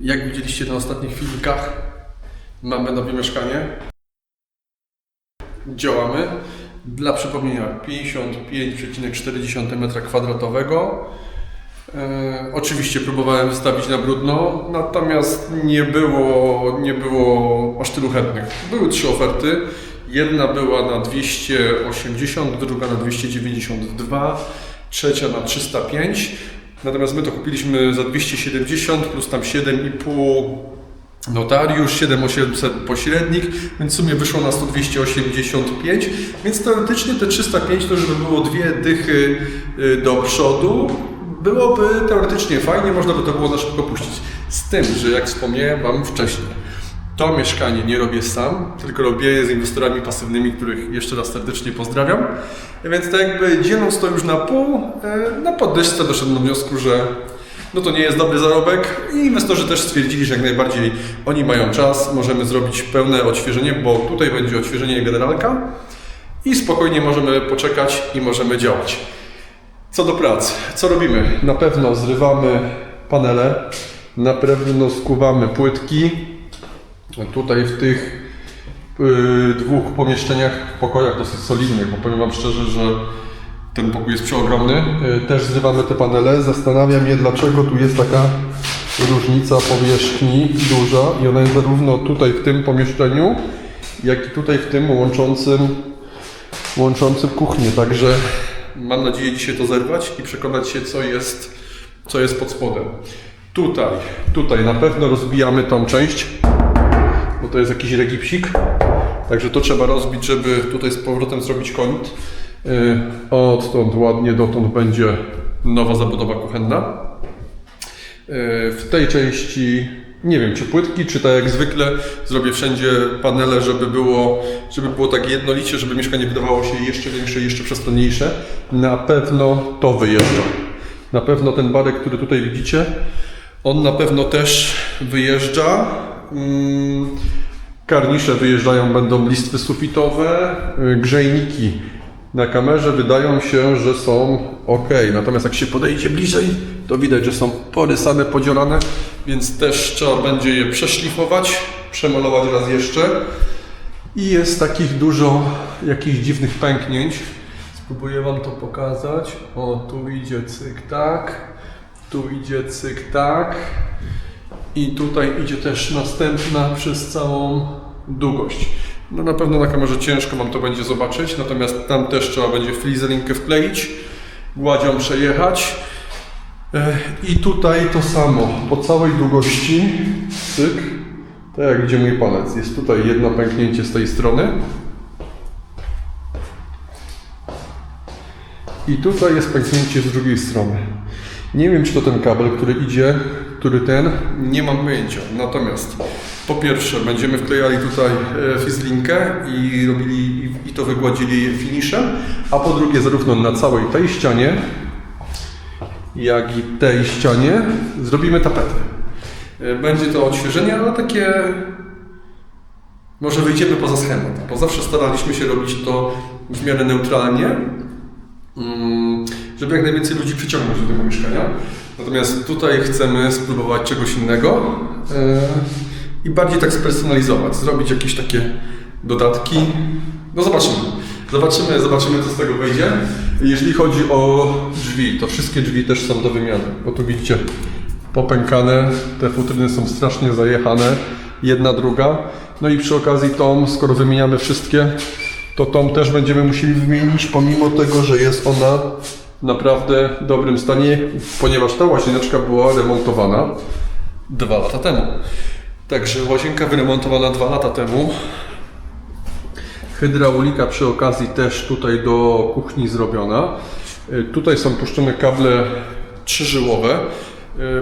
Jak widzieliście na ostatnich filmikach, mamy nowe mieszkanie. Działamy. Dla przypomnienia 55,4 m2. E, oczywiście próbowałem wystawić na brudno, natomiast nie było, nie było aż tylu chętnych. Były trzy oferty. Jedna była na 280, druga na 292, trzecia na 305. Natomiast my to kupiliśmy za 270 plus tam 7,5 notariusz, 7800 pośrednik, więc w sumie wyszło na 100 285, więc teoretycznie te 305 to żeby było dwie dychy y, do przodu, byłoby teoretycznie fajnie, można by to było na szybko puścić. Z tym, że jak wspomniałem Wam wcześniej, to mieszkanie nie robię sam, tylko robię je z inwestorami pasywnymi, których jeszcze raz serdecznie pozdrawiam. Więc tak jakby dzieląc to już na pół, e, na podwyżce doszedłem do wniosku, że no to nie jest dobry zarobek i inwestorzy też stwierdzili, że jak najbardziej oni mają czas, możemy zrobić pełne odświeżenie, bo tutaj będzie odświeżenie generalka i spokojnie możemy poczekać i możemy działać. Co do prac, co robimy? Na pewno zrywamy panele, na pewno skuwamy płytki. Tutaj w tych y, dwóch pomieszczeniach, pokojach dosyć solidnych, bo powiem Wam szczerze, że ten pokój jest przeogromny. Y, Też zrywamy te panele. Zastanawiam się, dlaczego tu jest taka różnica powierzchni duża i ona jest zarówno tutaj w tym pomieszczeniu, jak i tutaj w tym łączącym, łączącym kuchnię. Także mam nadzieję dzisiaj to zerwać i przekonać się, co jest, co jest pod spodem. Tutaj, tutaj na pewno rozbijamy tą część, to jest jakiś regipsik. Także to trzeba rozbić, żeby tutaj z powrotem zrobić kąt. Yy, Odtąd ładnie dotąd będzie nowa zabudowa kuchenna. Yy, W tej części nie wiem, czy płytki, czy tak jak zwykle zrobię wszędzie panele, żeby było, żeby było tak jednolicie, żeby mieszkanie wydawało się jeszcze większe, jeszcze przestronniejsze. Na pewno to wyjeżdża. Na pewno ten barek, który tutaj widzicie, on na pewno też wyjeżdża. Mm, Karnisze wyjeżdżają, będą listwy sufitowe, y, grzejniki na kamerze wydają się, że są ok. Natomiast jak się podejdzie bliżej, to widać, że są porysane, podzielane, więc też trzeba będzie je przeszlifować, przemalować raz jeszcze. I jest takich dużo jakichś dziwnych pęknięć. Spróbuję Wam to pokazać. O, tu idzie cyk tak, tu idzie cyk tak. I tutaj idzie też następna przez całą długość. No na pewno na kamerze ciężko Wam to będzie zobaczyć, natomiast tam też trzeba będzie flizelinkę wkleić, gładzią przejechać. E, I tutaj to samo, po całej długości, cyk, tak jak gdzie mój palec. Jest tutaj jedno pęknięcie z tej strony. I tutaj jest pęknięcie z drugiej strony. Nie wiem, czy to ten kabel, który idzie, który ten, nie mam pojęcia. Natomiast po pierwsze będziemy wklejali tutaj e, fizlinkę i robili i to wygładzili finiszem, a po drugie zarówno na całej tej ścianie, jak i tej ścianie zrobimy tapetę. E, Będzie to odświeżenie, ale takie może wyjdziemy poza schemat, bo zawsze staraliśmy się robić to w miarę neutralnie, mm, żeby jak najwięcej ludzi przyciągnąć do tego mieszkania. Natomiast tutaj chcemy spróbować czegoś innego e, i bardziej tak spersonalizować, zrobić jakieś takie dodatki. No zobaczymy. Zobaczymy, zobaczymy co z tego wyjdzie. Jeżeli chodzi o drzwi, to wszystkie drzwi też są do wymiany. Bo tu widzicie popękane, te futryny są strasznie zajechane, jedna, druga. No i przy okazji tą, skoro wymieniamy wszystkie, to tą też będziemy musieli wymienić, pomimo tego, że jest ona w naprawdę dobrym stanie, ponieważ ta łazieneczka była remontowana dwa lata temu. Także łazienka wyremontowana dwa lata temu. Hydraulika przy okazji też tutaj do kuchni zrobiona. Y, Tutaj są puszczone kable trzyżyłowe,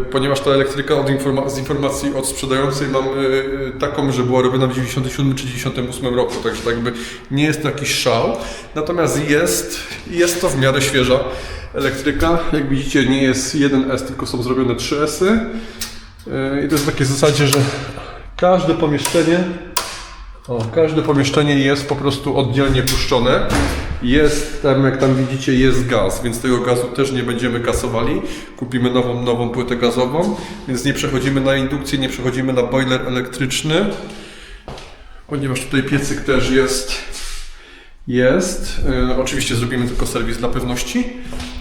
y, ponieważ ta elektryka od informa- z informacji od sprzedającej mam y, taką, że była robiona w 97 czy 98 roku, także tak jakby nie jest to jakiś szał. Natomiast jest, jest to w miarę świeża elektryka. Jak widzicie nie jest 1S, tylko są zrobione 3S-y. Y, I to jest w takiej zasadzie, że każde pomieszczenie o, każde pomieszczenie jest po prostu oddzielnie puszczone. Jest tam, jak tam widzicie, jest gaz, więc tego gazu też nie będziemy kasowali. Kupimy nową, nową płytę gazową, więc nie przechodzimy na indukcję, nie przechodzimy na boiler elektryczny, ponieważ tutaj piecyk też jest. Jest. E, oczywiście zrobimy tylko serwis dla pewności.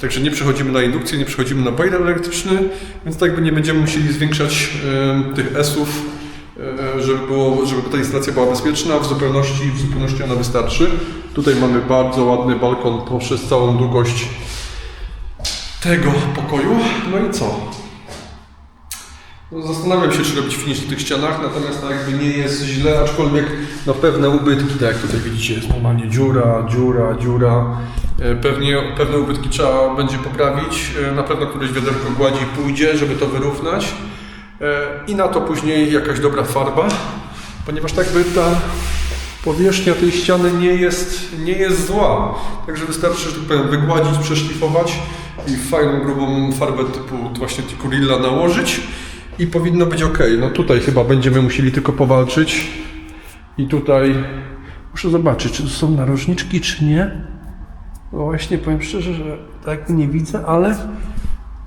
Także nie przechodzimy na indukcję, nie przechodzimy na boiler elektryczny, więc tak jakby nie będziemy musieli zwiększać e, tych S-ów, żeby, było, żeby ta instalacja była bezpieczna. W zupełności, w zupełności ona wystarczy. Tutaj mamy bardzo ładny balkon poprzez całą długość tego pokoju. No i co? No, Zastanawiam się, czy robić finish na tych ścianach, natomiast tak jakby nie jest źle, aczkolwiek na pewne ubytki, tak jak tutaj widzicie, jest normalnie dziura, dziura, dziura. E, Pewnie, pewne ubytki trzeba będzie poprawić, E, na pewno któreś wiaderko gładzi pójdzie, żeby to wyrównać. E, I na to później jakaś dobra farba, ponieważ tak by ta powierzchnia tej ściany nie jest, nie jest zła. Także wystarczy, że tak powiem, wygładzić, przeszlifować i fajną, grubą farbę typu właśnie Tikurilla nałożyć i powinno być ok. No tutaj chyba będziemy musieli tylko powalczyć i tutaj muszę zobaczyć, czy to są narożniczki, czy nie. No właśnie, powiem szczerze, że tak nie widzę, ale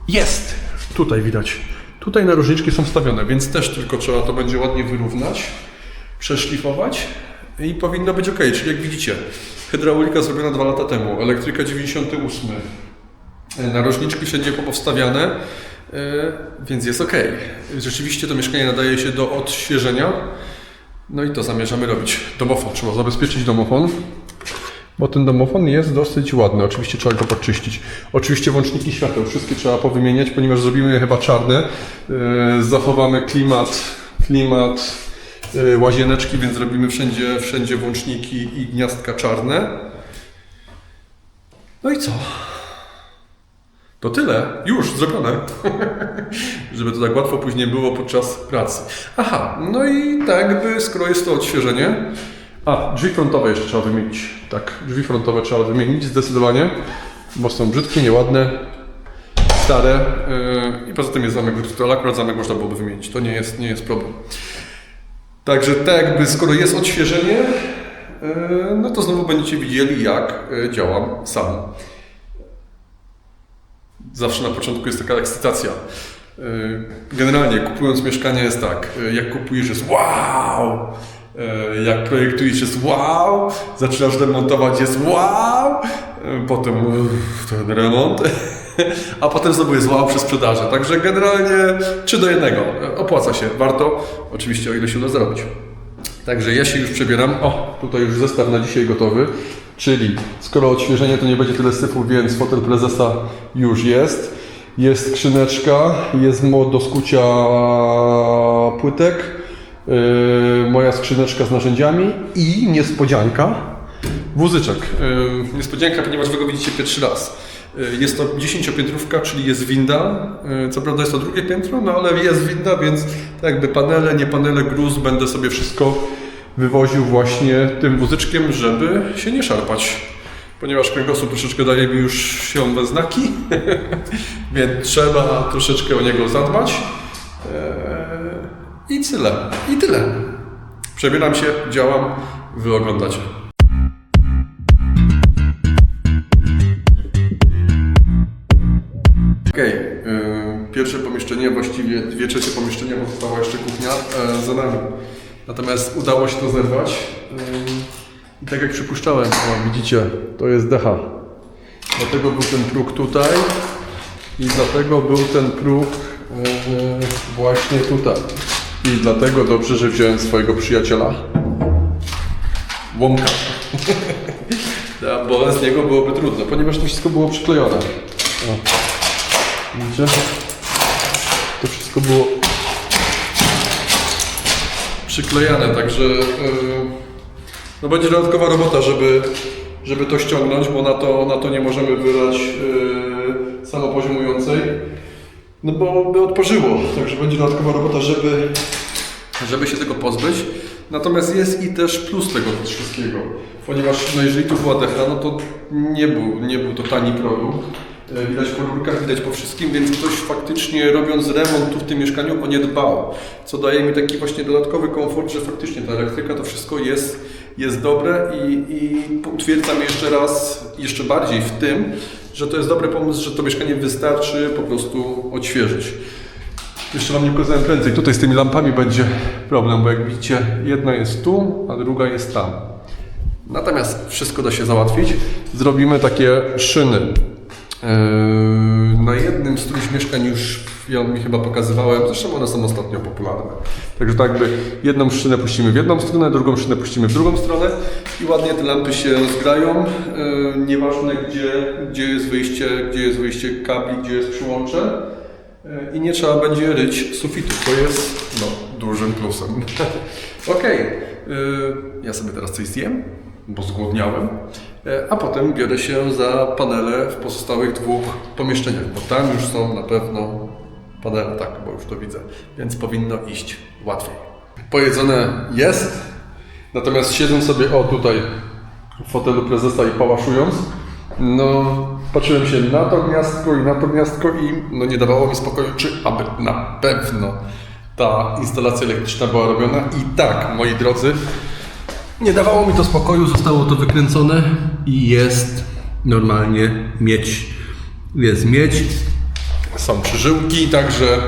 jest! Tutaj widać. Tutaj narożniczki są wstawione, więc też tylko trzeba to będzie ładnie wyrównać, przeszlifować i powinno być ok. Czyli jak widzicie, hydraulika zrobiona dwa lata temu, elektryka 98, e, narożniczki wszędzie popowstawiane, e, więc jest ok. Rzeczywiście to mieszkanie nadaje się do odświeżenia. No i to zamierzamy robić. Domofon. Trzeba zabezpieczyć domofon. Bo ten domofon jest dosyć ładny. Oczywiście trzeba go podczyścić. Oczywiście włączniki świateł wszystkie trzeba powymieniać, ponieważ zrobimy je chyba czarne. Yy, Zachowamy klimat, klimat yy, łazieneczki, więc zrobimy wszędzie, wszędzie włączniki i gniazdka czarne. No i co? To tyle. Już zrobione. Żeby to tak łatwo później było podczas pracy. Aha, no i tak jakby, skoro jest to odświeżenie. A, drzwi frontowe jeszcze trzeba wymienić. Tak, drzwi frontowe trzeba wymienić zdecydowanie, bo są brzydkie, nieładne, stare yy, i poza tym jest zamek wyrzuty, ale akurat zamek można byłoby wymienić. To nie jest, nie jest problem. Także tak jakby, skoro jest odświeżenie, yy, no to znowu będziecie widzieli, jak yy, działam sam. Zawsze na początku jest taka ekscytacja. Yy, Generalnie kupując mieszkanie jest tak, jak kupujesz jest wow, jak projektujesz jest wow, zaczynasz remontować jest wow, potem ten remont, a potem znowu jest wow przy sprzedaży. Także generalnie 3 do 1, opłaca się, warto, oczywiście o ile się uda zrobić. Także ja się już przebieram. O, tutaj już zestaw na dzisiaj gotowy. Czyli skoro odświeżenie to nie będzie tyle syfu, więc fotel prezesa już jest. Jest skrzyneczka, jest mod do skucia płytek, yy, moja skrzyneczka z narzędziami i niespodzianka, wózyczek. Yy, niespodzianka, ponieważ wy go widzicie pierwszy raz. Yy, Jest to dziesięciopiętrówka, czyli jest winda. Co prawda jest to drugie piętro, no ale jest winda, więc tak jakby panele, nie panele, gruz, będę sobie wszystko wywoził właśnie tym wózyczkiem, żeby się nie szarpać. Ponieważ kręgosłup troszeczkę daje mi już się we znaki, więc trzeba troszeczkę o niego zadbać. I tyle. I tyle. Przebieram się, działam, wy oglądacie. Okej, yy, pierwsze pomieszczenie, właściwie dwie trzecie pomieszczenia, bo została jeszcze kuchnia e, za nami. Natomiast udało się to zerwać. Yy, I tak jak przypuszczałem, o, widzicie, to jest decha. Dlatego był ten próg tutaj i dlatego był ten próg yy, właśnie tutaj. I dlatego dobrze, że wziąłem swojego przyjaciela. Łomka. Ja, bo bez niego byłoby trudno, ponieważ to wszystko było przyklejone. Widzicie? To wszystko było przyklejane, także yy, no będzie dodatkowa robota, żeby, żeby to ściągnąć, bo na to, na to nie możemy wylać yy, samopoziomującej, no bo by odparzyło, także będzie dodatkowa robota, żeby, żeby się tego pozbyć. Natomiast jest i też plus tego wszystkiego, ponieważ no jeżeli tu była decha, no to nie był, nie był to tani produkt. E, Widać po rurkach, widać po wszystkim, więc ktoś faktycznie robiąc remont tu w tym mieszkaniu o nie dbał. Co daje mi taki właśnie dodatkowy komfort, że faktycznie ta elektryka to wszystko jest jest dobre i, i utwierdzam jeszcze raz, jeszcze bardziej w tym, że to jest dobry pomysł, że to mieszkanie wystarczy po prostu odświeżyć. Jeszcze Wam nie pokazałem prędzej. Tutaj z tymi lampami będzie problem, bo jak widzicie, jedna jest tu, a druga jest tam. Natomiast wszystko da się załatwić. Zrobimy takie szyny. Yy, Na jednym z którychś mieszkań już ja mi chyba pokazywałem, zresztą one są ostatnio popularne. Także tak jakby jedną szynę puścimy w jedną stronę, drugą szynę puścimy w drugą stronę i ładnie te lampy się zgrają. Yy, Nieważne gdzie, gdzie jest wyjście, gdzie jest wyjście kabli, gdzie jest przyłącze. Yy, I nie trzeba będzie ryć sufitu. To jest no, dużym plusem. Okej, yy, ja sobie teraz coś zjem, bo zgłodniałem, a potem biorę się za panele w pozostałych dwóch pomieszczeniach, bo tam już są na pewno panele, tak, bo już to widzę, więc powinno iść łatwiej. Pojedzone jest, natomiast siedząc sobie, o tutaj, w fotelu prezesa i pałaszując, no patrzyłem się na to gniazdko i na to gniazdko i no nie dawało mi spokoju, czy aby na pewno ta instalacja elektryczna była robiona. I tak, moi drodzy, nie dawało mi to spokoju, zostało to wykręcone i jest normalnie miedź. Jest miedź, są krzyżyłki, także,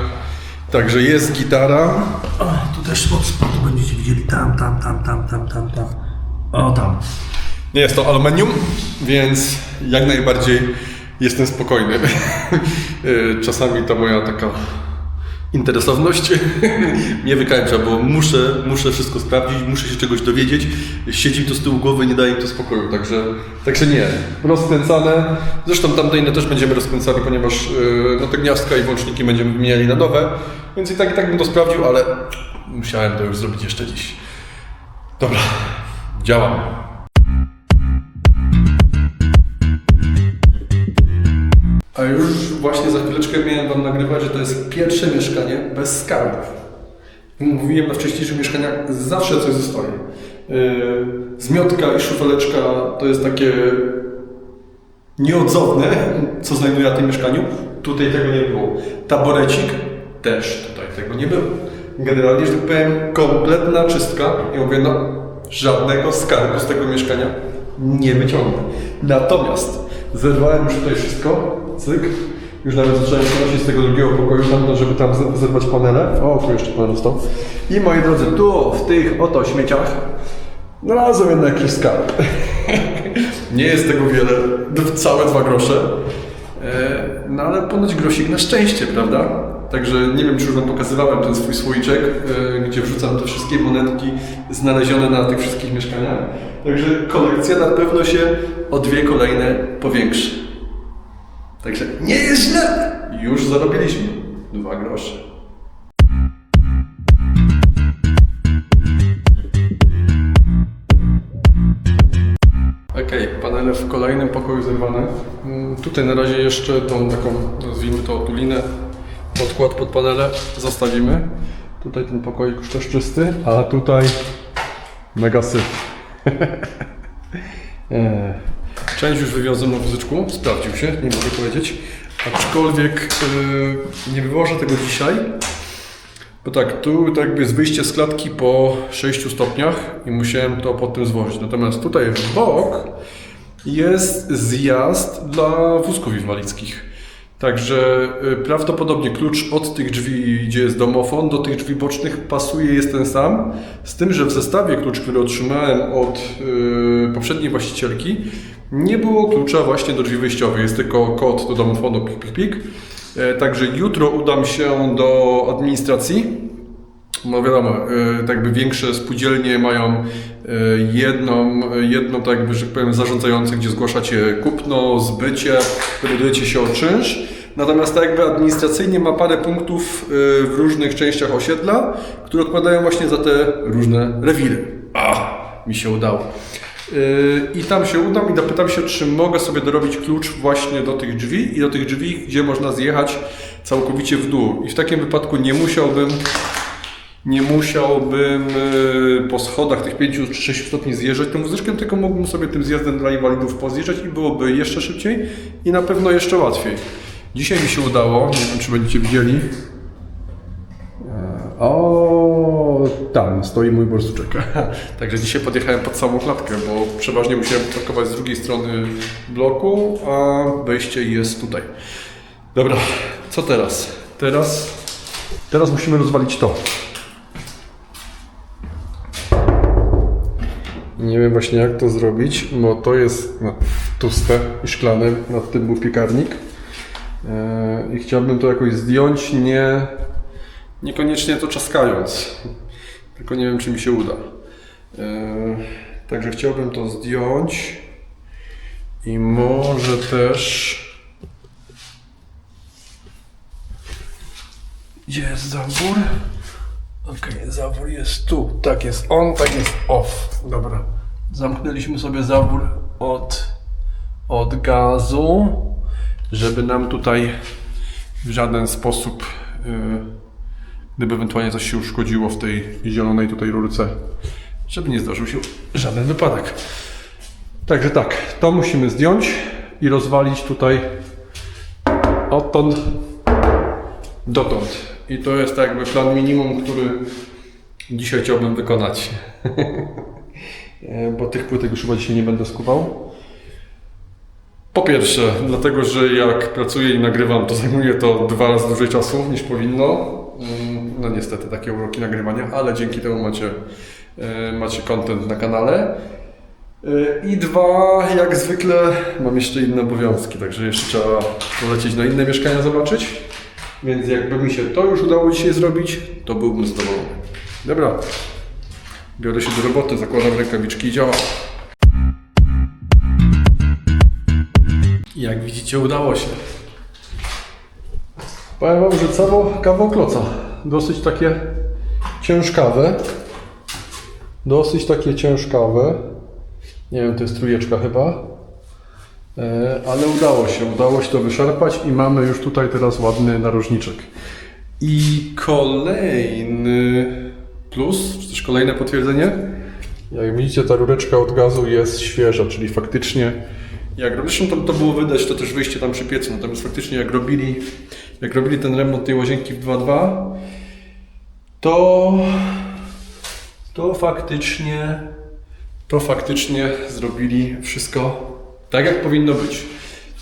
także jest gitara. O, tu też od spodu będziecie widzieli, tam, tam, tam, tam, tam, tam, tam. O, tam. Nie jest to aluminium, więc jak najbardziej jestem spokojny. Y, Czasami to moja taka interesowność mnie wykańcza, bo muszę, muszę wszystko sprawdzić, muszę się czegoś dowiedzieć. Siedzi mi to z tyłu głowy, nie daje mi to spokoju, także, także nie. Rozkręcane. Zresztą tamte inne też będziemy rozkręcali, ponieważ yy, no, te gniazdka i włączniki będziemy wymieniali na nowe, więc i tak i tak bym to sprawdził, ale musiałem to już zrobić jeszcze dziś. Dobra, działam. A już właśnie za chwileczkę miałem Wam nagrywać, że to jest pierwsze mieszkanie bez skarbów. Mówiłem na wcześniejszych mieszkaniach, zawsze coś zostaje. Yy, Zmiotka i szufeleczka to jest takie nieodzowne, co znajduję na tym mieszkaniu. Tutaj tego nie było. Taborecik też tutaj tego nie było. Generalnie, że tak powiem, kompletna czystka. I mówię, no, żadnego skarbu z tego mieszkania nie wyciągnę. Natomiast zerwałem już tutaj wszystko, cyk. Już nawet zacząłem przenosić z tego drugiego pokoju, tam, żeby tam zerwać panele. O, tu jeszcze panel został. I moi drodzy, tu w tych oto śmieciach znalazłem jednak jakiś skarb. nie jest tego wiele, całe dwa grosze. E, No ale ponoć grosik na szczęście, prawda? Także nie wiem, czy już Wam pokazywałem ten swój słoiczek, e, gdzie wrzucam te wszystkie monetki znalezione na tych wszystkich mieszkaniach. Także kolekcja na pewno się o dwie kolejne powiększy. Także nie jest źle! Już zarobiliśmy dwa grosze. Okej, panele w kolejnym pokoju zerwane. Mm, Tutaj na razie jeszcze tą taką, nazwijmy to otulinę, podkład pod panele zostawimy. Tutaj ten pokoik już też czysty, a tutaj mega syf. Eee. Część już wywiozłem na wózeczku, sprawdził się, nie mogę powiedzieć. Aczkolwiek yy, nie wywożę tego dzisiaj, bo tak, tu tak jest wyjście z klatki po 6 stopniach i musiałem to pod tym złożyć. Natomiast tutaj w bok jest zjazd dla wózków inwalidzkich. Także y, prawdopodobnie klucz od tych drzwi, gdzie jest domofon, do tych drzwi bocznych pasuje, jest ten sam. Z tym, że w zestawie klucz, który otrzymałem od y, poprzedniej właścicielki, nie było klucza właśnie do drzwi wyjściowych. Jest tylko kod do domofonu pik, pik, pik. E, Także jutro udam się do administracji. No wiadomo, e, tak jakby większe spółdzielnie mają e, jedną, jedną tak jakby, że powiem, zarządzającą, gdzie zgłaszacie kupno, zbycie, decydujecie się o czynsz. Natomiast tak jakby administracyjnie ma parę punktów e, w różnych częściach osiedla, które odpowiadają właśnie za te różne rewiry. A, mi się udało. I tam się udam i dopytam się, czy mogę sobie dorobić klucz właśnie do tych drzwi i do tych drzwi, gdzie można zjechać całkowicie w dół. I w takim wypadku nie musiałbym, nie musiałbym yy, po schodach tych 5 czy 6 stopni zjeżdżać tym wózeczkiem, tylko mógłbym sobie tym zjazdem dla inwalidów pozjeżdżać i byłoby jeszcze szybciej i na pewno jeszcze łatwiej. Dzisiaj mi się udało, nie wiem czy będziecie widzieli. O, tam stoi mój borsuczek. Także dzisiaj podjechałem pod samą klatkę, bo przeważnie musiałem parkować z drugiej strony bloku, a wejście jest tutaj. Dobra, co teraz? Teraz, teraz musimy rozwalić to. Nie wiem właśnie jak to zrobić, bo to jest no, tłuste i szklane, nad tym był piekarnik. Eee, I chciałbym to jakoś zdjąć, nie, niekoniecznie to czaskając. Tylko nie wiem, czy mi się uda. Eee, Także chciałbym to zdjąć i może też. Gdzie jest zawór? Okej, zawór jest tu. Tak jest on, tak jest off. Dobra. Zamknęliśmy sobie zawór od, od gazu, żeby nam tutaj w żaden sposób, yy, gdyby ewentualnie coś się uszkodziło w tej zielonej tutaj rurce, żeby nie zdarzył się żaden wypadek. Także tak, to musimy zdjąć i rozwalić tutaj odtąd dotąd. I to jest jakby plan minimum, który dzisiaj chciałbym wykonać. E, Bo tych płytek już chyba dzisiaj nie będę skuwał. Po pierwsze, dlatego, że jak pracuję i nagrywam, to zajmuje to dwa razy dłużej czasu niż powinno. Mm, No niestety, takie uroki nagrywania, ale dzięki temu macie, e, macie content na kanale. E, I dwa, jak zwykle, mam jeszcze inne obowiązki, także jeszcze trzeba polecieć na inne mieszkania zobaczyć. Więc jakby mi się to już udało dzisiaj zrobić, to byłbym zadowolony. Dobra, biorę się do roboty, zakładam rękawiczki i działam. Jak widzicie, udało się. Powiem Wam, że cało kawał kloca. Dosyć takie ciężkawe. Dosyć takie ciężkawe. Nie wiem, to jest trójeczka chyba. E, Ale udało się, udało się to wyszarpać i mamy już tutaj teraz ładny narożniczek. I kolejny plus, czy też kolejne potwierdzenie. Jak widzicie, ta rureczka od gazu jest świeża, czyli faktycznie jak zresztą to, to było widać, to też wyjście tam przy piecu, natomiast faktycznie jak robili, jak robili ten remont tej łazienki w 2.2, to to faktycznie to faktycznie zrobili wszystko tak, jak powinno być.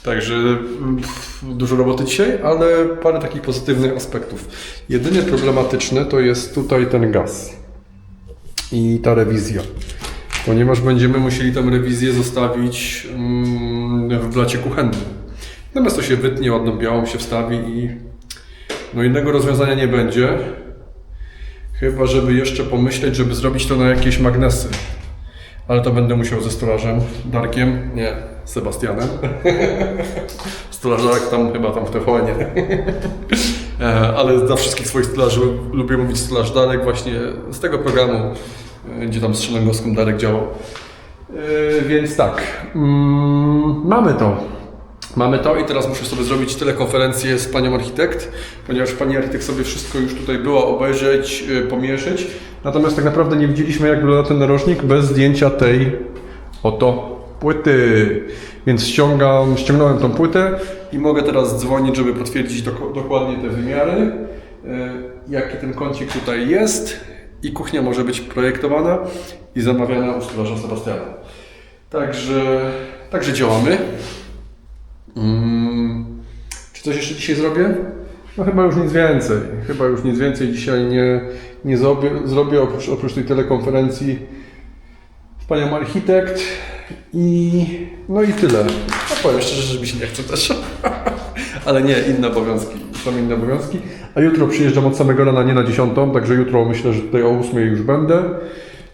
Także mm, dużo roboty dzisiaj, ale parę takich pozytywnych aspektów. Jedynie problematyczne to jest tutaj ten gaz i ta rewizja. Ponieważ będziemy musieli tą rewizję zostawić mm, w blacie kuchennym. Natomiast to się wytnie, ładną białą się wstawi i no innego rozwiązania nie będzie. Chyba, żeby jeszcze pomyśleć, żeby zrobić to na jakieś magnesy. Ale to będę musiał ze stolarzem Darkiem, nie, Sebastianem. Stolarz Darek tam chyba tam w TVN-ie. E, Ale dla wszystkich swoich stolarzy lubię mówić stolarz Darek właśnie z tego programu, e, gdzie tam z Szelengowskim Darek działał. E, Więc tak, mm, mamy to. Mamy to i teraz muszę sobie zrobić telekonferencję z panią architekt, ponieważ pani architekt sobie wszystko już tutaj była obejrzeć, pomierzyć. Natomiast tak naprawdę nie widzieliśmy jak wygląda ten narożnik bez zdjęcia tej oto płyty. Więc ściągam, ściągnąłem tą płytę i mogę teraz dzwonić, żeby potwierdzić dokładnie te wymiary, y, jaki ten kącik tutaj jest i kuchnia może być projektowana i zamawiana u stolarza Sebastiana. Także, także działamy. Mm, czy coś jeszcze dzisiaj zrobię? No chyba już nic więcej. Chyba już nic więcej dzisiaj nie, nie zrobię, zrobię oprócz, oprócz tej telekonferencji z panią architekt i no i tyle. No powiem szczerze, że mi się nie chce też. Ale nie, inne obowiązki. Są inne obowiązki. A jutro przyjeżdżam od samego rana, nie na 10, także jutro myślę, że tutaj o 8 już będę.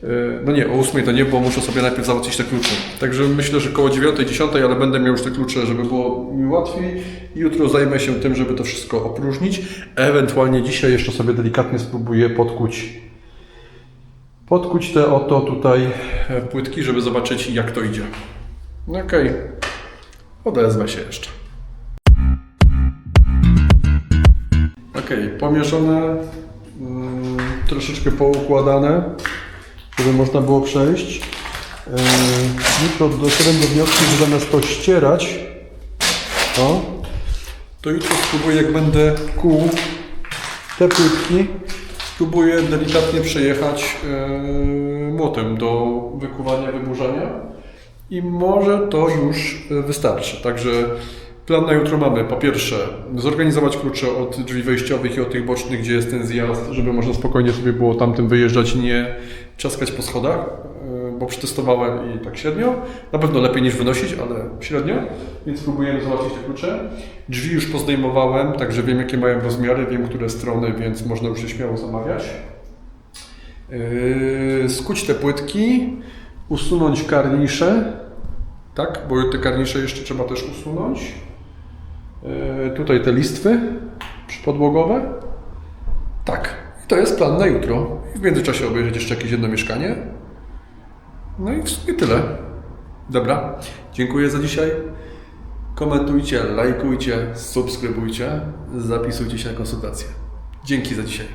Yy, No nie, o 8 to nie, bo muszę sobie najpierw załatwić te klucze. Także myślę, że koło 9, 10, ale będę miał już te klucze, żeby było mi łatwiej. Jutro zajmę się tym, żeby to wszystko opróżnić. Ewentualnie dzisiaj jeszcze sobie delikatnie spróbuję podkuć podkuć te oto tutaj e, płytki, żeby zobaczyć jak to idzie. No Okej, odezwę się jeszcze. Okej, pomieszane, mm, troszeczkę poukładane, żeby można było przejść. Yy, jutro doszedłem do wniosku, że zamiast to ścierać, o, to jutro spróbuję jak będę kuł te płytki, spróbuję delikatnie przejechać e, młotem do wykuwania, wyburzania i może to już e, wystarczy. Także plan na jutro mamy po pierwsze zorganizować klucze od drzwi wejściowych i od tych bocznych, gdzie jest ten zjazd, żeby można spokojnie sobie było tamtym wyjeżdżać nie czaskać po schodach, bo przetestowałem i tak średnio. Na pewno lepiej niż wynosić, ale średnio, więc próbujemy załatwić te klucze. Drzwi już pozdejmowałem, także wiem jakie mają rozmiary, wiem które strony, więc można już się śmiało zamawiać. Yy, skuć te płytki, usunąć karnisze, tak, bo te karnisze jeszcze trzeba też usunąć. Yy, tutaj te listwy przypodłogowe. Tak, to jest plan na jutro. W międzyczasie obejrzeć jeszcze jakieś jedno mieszkanie. No i w sumie tyle. Dobra, dziękuję za dzisiaj. Komentujcie, lajkujcie, subskrybujcie, zapisujcie się na konsultacje. Dzięki za dzisiaj.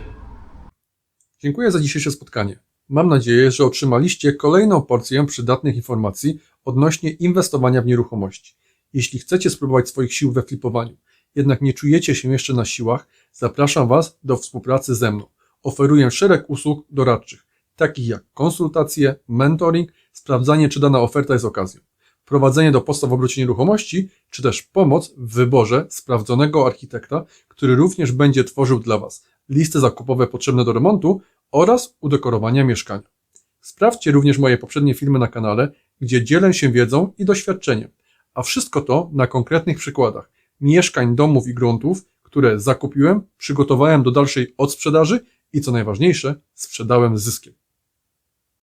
Dziękuję za dzisiejsze spotkanie. Mam nadzieję, że otrzymaliście kolejną porcję przydatnych informacji odnośnie inwestowania w nieruchomości. Jeśli chcecie spróbować swoich sił we flipowaniu, jednak nie czujecie się jeszcze na siłach, zapraszam Was do współpracy ze mną. Oferuję szereg usług doradczych, takich jak konsultacje, mentoring, sprawdzanie czy dana oferta jest okazją, prowadzenie do postaw w obrocie nieruchomości, czy też pomoc w wyborze sprawdzonego architekta, który również będzie tworzył dla Was listy zakupowe potrzebne do remontu oraz udekorowania mieszkania. Sprawdźcie również moje poprzednie filmy na kanale, gdzie dzielę się wiedzą i doświadczeniem, a wszystko to na konkretnych przykładach mieszkań, domów i gruntów, które zakupiłem, przygotowałem do dalszej odsprzedaży i co najważniejsze, sprzedałem z zyskiem.